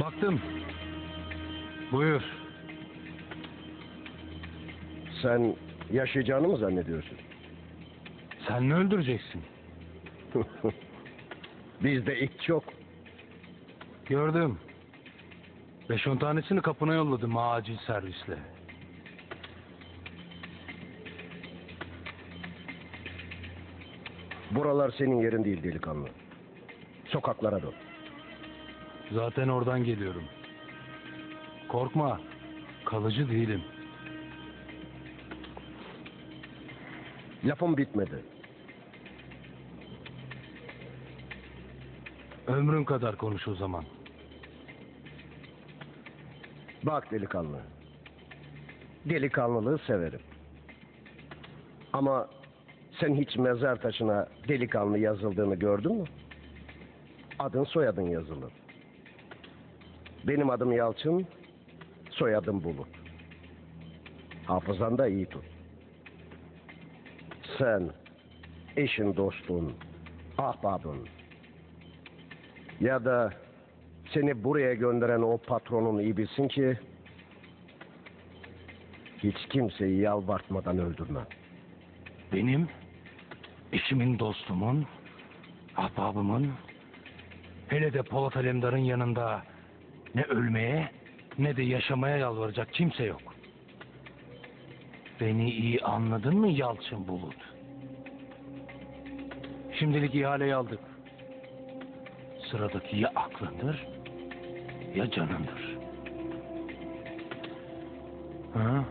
Baktım. Buyur. Sen yaşayacağını mı zannediyorsun? Sen mi öldüreceksin? Bizde it yok. Gördüm. Beş on tanesini kapına yolladım acil servisle. Buralar senin yerin değil delikanlı. Sokaklara dön. Zaten oradan geliyorum. Korkma. Kalıcı değilim. Lafım bitmedi. Ömrün kadar konuş o zaman. Bak delikanlı. Delikanlılığı severim. Ama sen hiç mezar taşına delikanlı yazıldığını gördün mü? Adın soyadın yazılır. Benim adım Yalçın, soyadım Bulut. Hafızan da iyi tut. Sen, eşin, dostun, ahbabın ya da seni buraya gönderen o patronun iyi bilsin ki hiç kimseyi yalvartmadan öldürmem. Benim, eşimin, dostumun, ahbabımın, hele de Polat Alemdar'ın yanında ne ölmeye ne de yaşamaya yalvaracak kimse yok. Beni iyi anladın mı Yalçın Bulut? Şimdilik ihaleyi aldık. Sıradaki ya aklındır ya canındır. Ha?